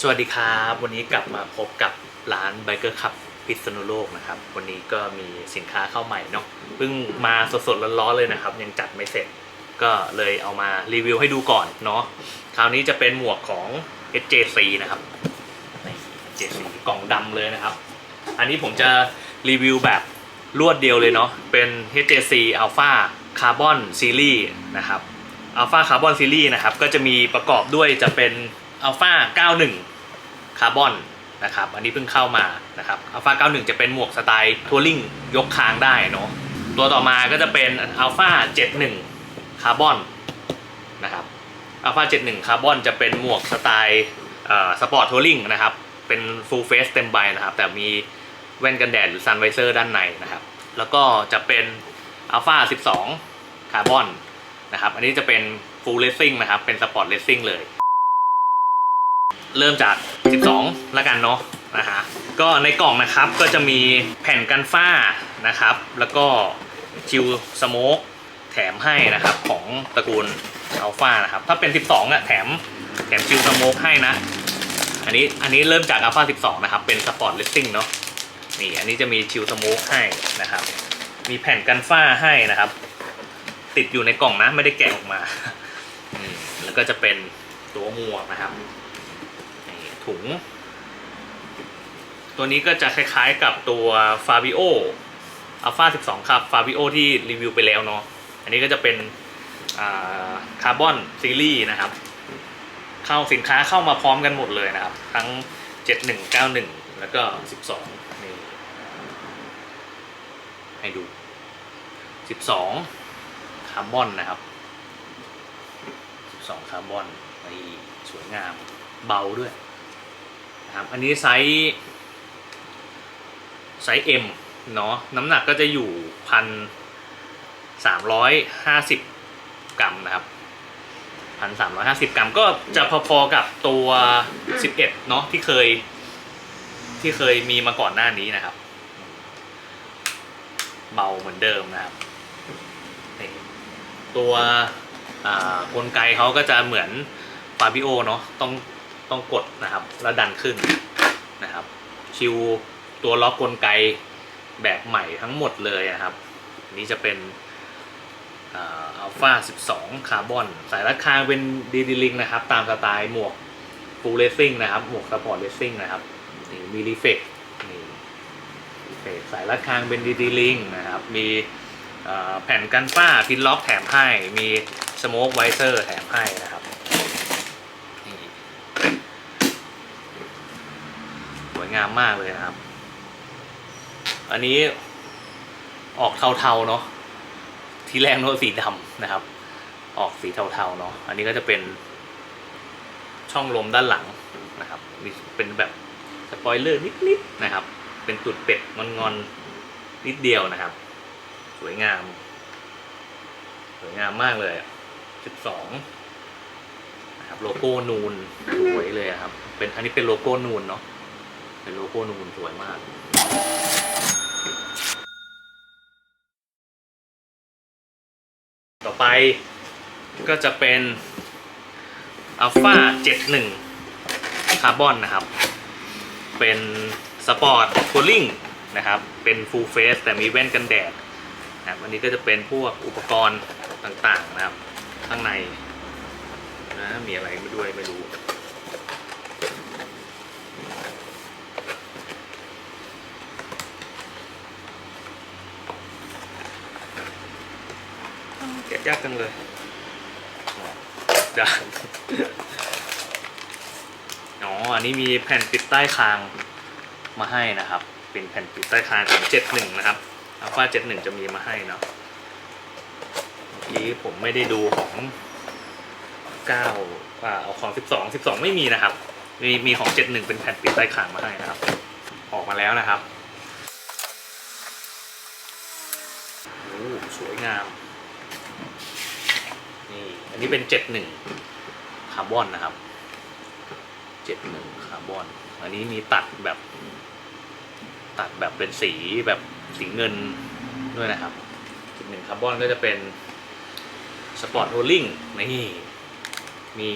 สวัสดีครับ วันนี้กลับมาพบกับร้าน Biker Cup พิษณุโลกนะครับ วันนี้ก็มีสินค้าเข้าใหม่เนาะเพิ่งมาสดๆร้อนๆเลยนะครับ ยังจัดไม่เสร็จก็เลยเอามารีวิวให้ดูก่อนเนาะคราวนี้จะเป็นหมวกของ SJC นะครับนี่ SJC กล่องดำเลยนะครับ อันนี้ผมจะรีวิวแบบรวดเดียวเลยเนาะเป็น HJC Alpha Carbon Series นะครับ Alpha Carbon Series นะครับก็จะมีประกอบด้วยจะเป็น Alpha 91 Carbon นนะครับ อันนี้เพิ่งเข้ามานะครับ Alpha 91 จะเป็นหมวกสไตล์ทัวริงยกคางได้เนาะตัวต่อมาก็จะเป็น Alpha 71 Carbon นนะครับ Alpha 71 Carbon จะเป็นหมวกสไตล์สปอร์ตทัวริงนะครับ เป็น full face เต็มใบนะครับ แต่มีแว่นกันแดดหรือ sun visor ด้านในนะครับ แล้วก็จะเป็น Alpha 12 Carbon นนะครับ อันนี้จะเป็น full racing นะครับ เป็น sport racing เลย เริ่มจาก 12 แล้วกันเนาะนะฮะก็ในกล่องนะครับก็จะมีแผ่นกันฝ้านะครับ แล้วก็ชิลสโมกแถมให้นะครับของตระกูลอัลฟานะครับ ถ้าเป็น 12อะแถมแถมชิลสโมกให้นะ อันนี้อันนี้เริ่มจากอัลฟา12 นะครับ เป็นสปอร์ตเลสซิ่งเนาะนี่อันนี้จะมีชิลสโมกให้นะครับ มีแผ่นกันฝ้าให้นะครับ ติดอยู่ในกล่องนะไม่ได้แกะออกมาอืมแล้วก็จะเป็นตัวหมวกนะครับ ถุง ตัวนี้ก็จะคล้ายๆกับตัว f a b i o Alpha 12 ครับ f a b i o ที่รีวิวไปแล้วเนาะอันนี้ก็จะเป็นคาร์บอนซีรีส์นะครับ เข้าสินค้าเข้ามาพร้อมกันหมดเลยนะครับ ทั้ง 7191 แล้วก็ 12 นี่ ให้ดู 12 คาร์บอนนะครับ 12 คาร์บอนนี่สวยงามเบาด้วย นะครับอันนี้ไซส์ไซส์ M เนาะน้ำหนักก็จะอยู่พันสามร้อยห้าสิบกรัมนะครับพันสามร้อยห้าสิบกรัมก็จะพอๆกับตัวสิบเอ็ดเนาะที่เคย ที่เคยมีมาก่อนหน้านี้นะครับ เบาเหมือนเดิมนะครับ ตัวกลไกเขาก็จะเหมือนฟาบิโอเนาะต้อง ต้องกดนะครับ แล้วดันขึ้นนะครับ ชิวตัวล็อกกลไกแบบใหม่ทั้งหมดเลยนะครับนี้จะเป็นอัลฟา12 คาร์บอน สายรัดคางเป็นดีดีลิงนะครับ ตามสไตล์หมวกฟูลเลสซิ่งนะครับ หมวกสปอร์ตเลสซิ่งนะครับนี่มีรีเฟกนี่รีเฟกสายรัดคางเป็นดีดีลิงนะครับ มีแผ่นกันฝ้าพินล็อกแถมให้ มีสโมกไวเซอร์แถมให้นะครับนี่ส วยงามมากเลยนะครับ อันนี้ออกเทาๆเนาะที่แรกนึกว่าสีดำนะครับ ออกสีเทาๆเนาะอันนี้ก็จะเป็นช่องลมด้านหลังนะครับมีเป็นแบบสปอยเลอร์นิดๆนะครับ เป็นตุดเป็ดงอนๆนิดเดียวนะครับ สวยงาม สวยงามมากเลยสิบสองนะครับโลโก้นูนสวยเลยอะครับ เป็นอันนี้เป็นโลโก้นูนเนาะ เป็นโลโก้นูนสวยมากต่อไปก็จะเป็น Alpha 71 คาร์บอนนะครับ เป็นสปอร์ตคูลิ่งนะครับ เป็นฟูลเฟสแต่มีแว่นกันแดดนะครับอันนี้ก็จะเป็นพวกอุปกรณ์ต่างๆนะครับ ข้างในนะมีอะไรไม่ด้วยไม่รู้ ยากจังเลยด่าอ๋อ อันนี้มีแผ่นปิดใต้คางมาให้นะครับ เป็นแผ่นปิดใต้คางของ71นะครับอัลฟา71จะมีมาให้เนาะเมื่อกี้ผมไม่ได้ดูของ9อ่าเอาของ12 12ไม่มีนะครับ มีมีของ71เป็นแผ่นปิดใต้คางมาให้นะครับ ออกมาแล้วนะครับโอ้สวยงาม อันนี้เป็น71คาร์บอนนะครับ71คาร์บอน อันนี้มีตัดแบบ ตัดแบบเป็นสีแบบสีเงินด้วยนะครับ71คาร์บอนก็จะเป็นสปอร์ตโรลลิ่งนี่มี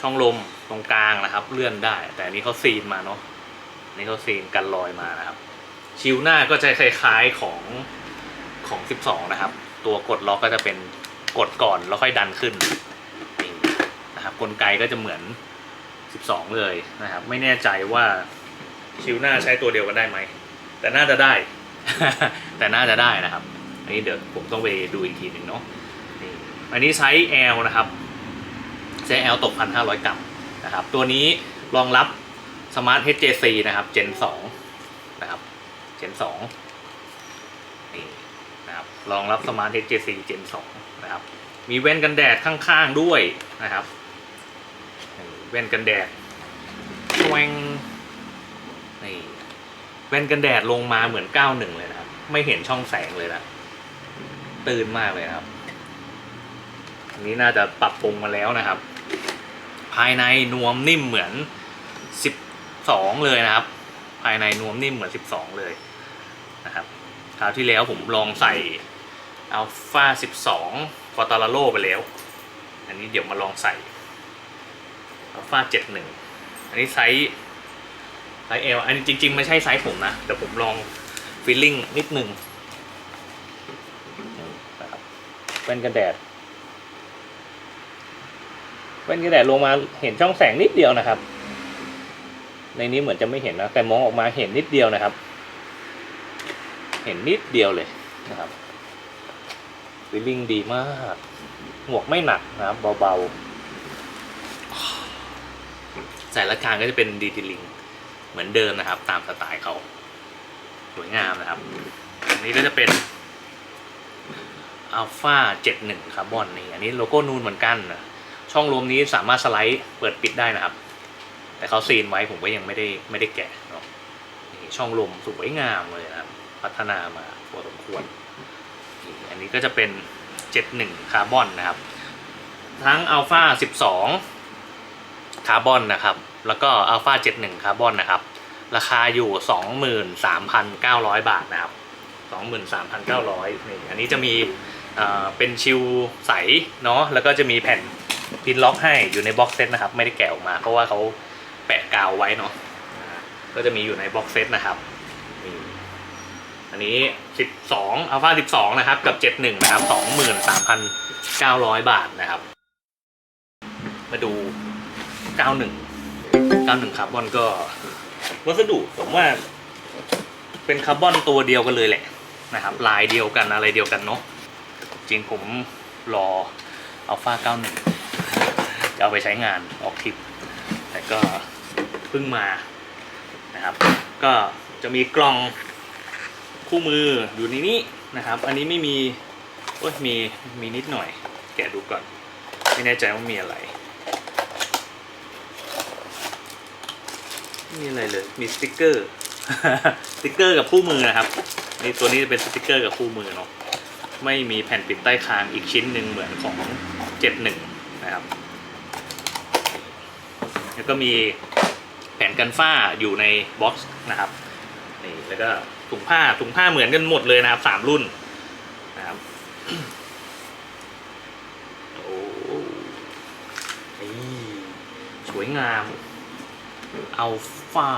ช่องลมตรงกลางนะครับ เลื่อนได้ แต่อันนี้เขาซีนมาเนาะอันนี่เขาซีนกันรอยมานะครับ ชิวหน้าก็จะคล้ายๆของของ 12 นะครับ ตัวกดล็อกก็จะเป็น กดก่อนแล้วค่อยดันขึ้นนี่นะครับกลไกก็จะเหมือน 12 เลยนะครับ ไม่แน่ใจว่าชิวหน้าใช้ตัวเดียวกันได้ไหม แต่น่าจะได้ แต่น่าจะได้นะครับ อันนี้เดี๋ยวผมต้องไปดูอีกทีหนึ่งเนาะนี่อันนี้ใช้ L นะครับใช้ L ตก 1,500 กรัมนะครับ ตัวนี้รองรับ Smart HJC นะครับ Gen 2นะครับ Gen 2 รับรองรับ Smart HJC Gen 2 นะครับ มีแว่นกันแดดข้างๆด้วยนะครับ แว่นกันแดดแวงนี่แว่นกันแดดลงมาเหมือน 91 เลยนะครับ ไม่เห็นช่องแสงเลยนะ ตื่นมากเลยครับ อันนี้น่าจะปรับปรุงมาแล้วนะครับ ภายในนวมนิ่มเหมือน 12 เลยนะครับ ภายในนวมนิ่มเหมือน 12 เลยนะครับคราวที่แล้วผมลองใส่ อัลฟา12ฟอตาลาโลไปแล้ว อันนี้เดี๋ยวมาลองใส่อัลฟา71 อันนี้ไซส์ไซส์ L อันนี้จริงๆ ไม่ใช่ไซส์ผมนะแต่ผมลองฟีลลิ่งนิดนึงแว่นกันแดดแว่นกันแดดลงมาเห็นช่องแสงนิดเดียวนะครับ ในนี้เหมือนจะไม่เห็นนะ แต่มองออกมาเห็นนิดเดียวนะครับ เห็นนิดเดียวเลยนะครับ วิลลิ่งดีมาก หมวกไม่หนักนะครับเบาๆ ใส่ละกางก็จะเป็นดีทีลิง เหมือนเดิมนะครับ ตามสไตล์เขาสวยงามนะครับอันนี้ก็จะเป็น Alpha 71 คาร์บอนนี่ อันนี้โลโก้นูนเหมือนกันนะช่องลมนี้สามารถสไลด์เปิดปิดได้นะครับ แต่เขาซีนไว้ผมก็ยังไม่ได้ไม่ได้แกะเนาะนี่ช่องลมสวยงามเลยนะครับ พัฒนามาพอสมควร นี้ก็จะเป็น 71 คาร์บอนนะครับ ทั้ง Alpha 12 คาร์บอนนะครับ แล้วก็ Alpha 71 คาร์บอนนะครับ ราคาอยู่ 23,900 บาทนะครับ 23,900นี่อันนี้จะมีเป็นชิลใสเนาะแล้วก็จะมีแผ่นพินล็อกให้อยู่ในบ็อกเซตนะครับ ไม่ได้แกะออกมาเพราะว่าเขาแปะกาวไว้เนาะก็จะมีอยู่ในบ็อกเซตนะครับ นนี้ 12 Alpha 12 นะครับ กับ 71 นะครับ 23,900 บาทนะครับ มาดู 91 91 คาร์บอนก็ วัสดุผมว่า เป็นคาร์บอนตัวเดียวกันเลยแหละนะครับ ลายเดียวกันอะไรเดียวกันเนาะ จริงผมรออัลฟา91 จะเอาไปใช้งานออกทริป แต่ก็เพิ่งมานะครับ ก็จะมีกล่อง คู่มืออยู่ในนี้นะครับ อันนี้ไม่มีโอ้ยมีมีนิดหน่อย แกะดูก่อน ไม่แน่ใจว่ามีอะไรไม่มีอะไรเลย มีสติกเกอร์ สติกเกอร์กับคู่มือนะครับนี่ตัวนี้จะเป็นสติกเกอร์กับคู่มือเนาะไม่มีแผ่นปิดใต้คางอีกชิ้นหนึ่งเหมือนของ 71 นะครับ แล้วก็มีแผ่นกันฝ้าอยู่ในบ็อกซ์นะครับ นี่แล้วก็ถุงผ้าถุงผ้าเหมือนกันหมดเลยนะครับสามรุ่นนะครับโอ้นี่สวยงามอัลฟา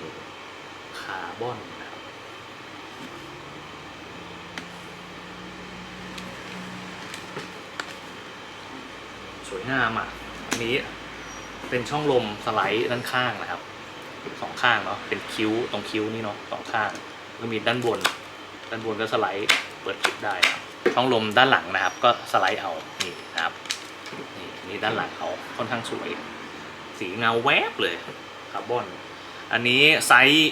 91คาร์บอนนะครับสวยงามอะอันนี้เป็นช่องลมสไลด์ด้านข้างนะครับ สองข้างเนาะเป็นคิ้วตรงคิ้วนี่เนาะสองข้างแล้วมีด้านบน ด้านบนก็สไลด์เปิดปิดได้นะช่องลมด้านหลังนะครับ ก็สไลด์เอานี่นะครับนี่นี่ด้านหลังเขาค่อนข้างสวย สีเงาแวบเลยคาร์บอนอันนี้ไซส์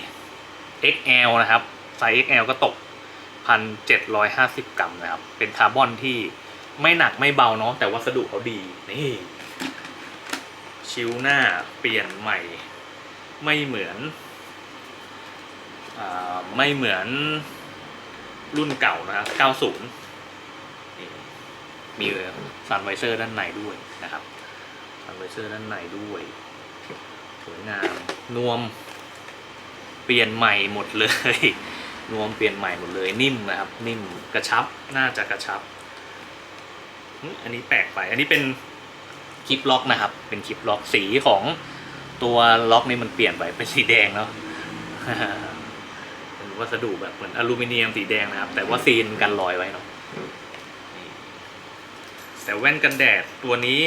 XL นะครับ ไซส์ XL ก็ตก 1,750 กรัมนะครับ เป็นคาร์บอนที่ไม่หนักไม่เบาเนาะแต่วัสดุเขาดี นี่ ชิวหน้าเปลี่ยนใหม่ ไม่เหมือนอไม่เหมือนรุ่นเก่านะครับ 90 มีซันไวเซอร์ด้านในด้วยนะครับซันไวเซอร์ด้านในด้วย สวยงาม นวม เปลี่ยนใหม่หมดเลย นวมเปลี่ยนใหม่หมดเลย นิ่มนะครับ นิ่มกระชับ น่าจะกระชับ อันนี้แปลกไป อันนี้เป็นคลิปล็อกนะครับ เป็นคลิปล็อกสีของ ตัวล็อกนี่มันเปลี่ยนไปเป็นสีแดงเนาะเป็นวัสดุแบบเหมือนอลูมิเนียมสีแดงนะครับ แต่ว่าซีนกันรอยไว้เนาะนี่แต่แว่นกันแดดตัวนี้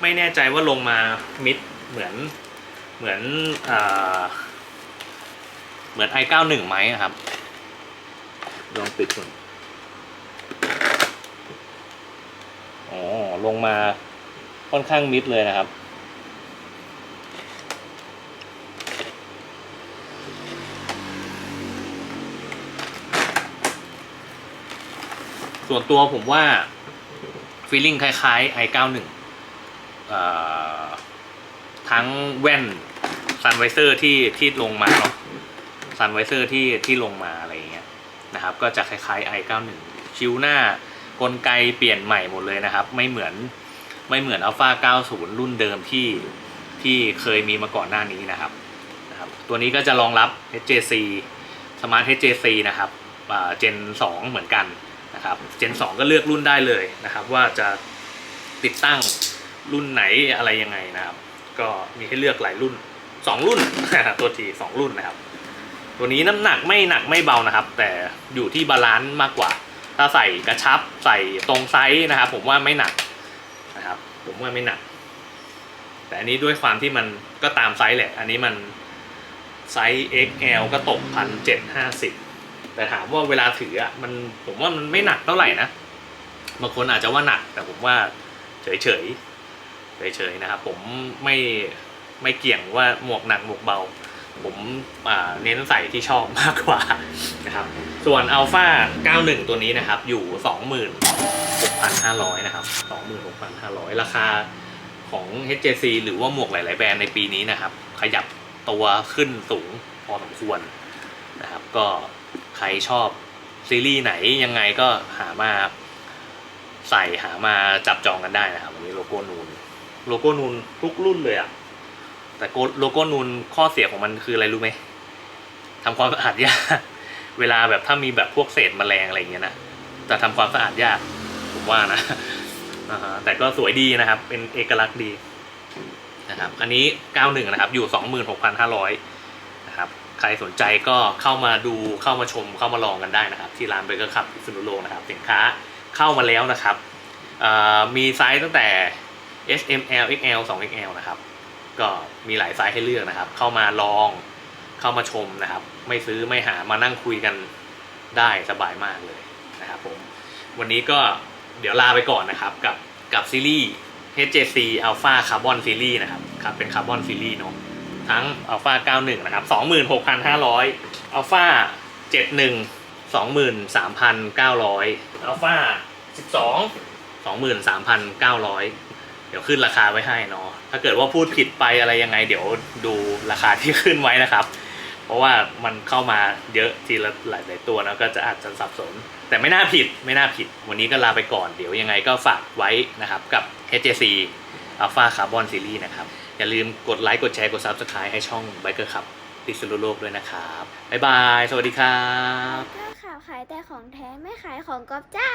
ไม่แน่ใจว่าลงมามิดเหมือนเหมือนอ่าเหมือน i91 ไหมอะครับ ลองปิดก่อนอ๋อลงมาค่อนข้างมิดเลยนะครับ ส่วนตัวผมว่าฟีลลิ่งคล้ายๆ i91 เอ่อทั้งแว่นซันไวเซอร์ที่ที่ลงมาเนาะซันไวเซอร์ที่ที่ลงมาอะไรอย่างเงี้ยนะครับ ก็จะคล้ายๆ i91 ชิวหน้ากลไกเปลี่ยนใหม่หมดเลยนะครับ ไม่เหมือนไม่เหมือน Alpha 90 รุ่นเดิมที่ที่เคยมีมาก่อนหน้านี้นะครับนะครับ ตัวนี้ก็จะรองรับ HJC Smart HJC นะครับเจน 2 เหมือนกัน นะครับเจน2ก็เลือกรุ่นได้เลยนะครับ ว่าจะติดตั้งรุ่นไหนอะไรยังไงนะครับ ก็มีให้เลือกหลายรุ่น 2 รุ่นตัวที2 รุ่นนะครับ ตัวนี้น้ำหนักไม่หนักไม่เบานะครับ แต่อยู่ที่บาลานซ์มากกว่า ถ้าใส่กระชับใส่ตรงไซส์นะครับ ผมว่าไม่หนักนะครับ ผมว่าไม่หนัก แต่อันนี้ด้วยความที่มันก็ตามไซส์แหละ อันนี้มันไซส์ XL ก็ตกพันเจ็ดห้าสิบ แต่ถามว่าเวลาถืออะมันผมว่ามันไม่หนักเท่าไหร่นะบางคนอาจจะว่าหนัก แต่ผมว่าเฉยเฉยเฉยๆนะครับผมไม่ไม่เกี่ยงว่าหมวกหนักหมวกเบา ผมเน้นใส่ที่ชอบมากกว่านะครับส่วน Alpha 91 ตัวนี้นะครับอยู่ 26,500 นะครับ 26,500 ราคาของ HJC หรือว่าหมวกหลาย ๆ แบรนด์ในปีนี้นะครับ ขยับตัวขึ้นสูงพอสมควรนะครับ ก็ ใครชอบซีรีส์ไหนยังไงก็หามาใส่หามาจับจองกันได้นะครับวันนี้โลโก้นูนโลโก้นูนทุกรุ่นเลยอะแต่โลโก้นูนข้อเสียของมันคืออะไรรู้ไหมทำความสะอาดยาก เวลาแบบถ้ามีแบบพวกเศษแมลงอะไรอย่างเงี้ยนะจะทำความสะอาดยากผมว่านะแต่ก็สวยดีนะครับ เป็นเอกลักษณ์ดีนะครับ อันนี้ 91 นะครับ อยู่ 26,500นะครับ ใครสนใจก็เข้ามาดูเข้ามาชมเข้ามาลองกันได้นะครับ ที่ร้านเบเกอร์คับพิษณุโลกนะครับ สินค้าเข้ามาแล้วนะครับมีไซส์ตั้งแต่ S M L X L 2 X L นะครับ ก็มีหลายไซส์ให้เลือกนะครับ เข้ามาลองเข้ามาชมนะครับ ไม่ซื้อไม่หามานั่งคุยกันได้สบายมากเลยนะครับผมวันนี้ก็เดี๋ยวลาไปก่อนนะครับกับกับซีรีส์ HJC Alpha Carbon Series นะครับครับเป็นคาร์บอนซีรีส์เนาะ ทั้ง Alpha 91 นะครับ 26,500 Alpha 71 23,900 Alpha 12 23,900 เดี๋ยวขึ้นราคาไว้ให้เนาะ ถ้าเกิดว่าพูดผิดไปอะไรยังไง เดี๋ยวดูราคาที่ขึ้นไว้นะครับ เพราะว่ามันเข้ามาเยอะทีละหลาย ๆ ตัวนะก็จะอาจจะสับสน แต่ไม่น่าผิดไม่น่าผิด วันนี้ก็ลาไปก่อน เดี๋ยวยังไงก็ฝากไว้นะครับกับ HJC Alpha Carbon Series นะครับ อย่าลืมกดไลค์กดแชร์กด Subscribe ให้ช่องไบเกอร์ขับพิษณุโลกด้วยนะครับ บ๊ายบาย สวัสดีครับ ก็ข่าวขายแต่ของแท้ไม่ขายของก๊อปจ้า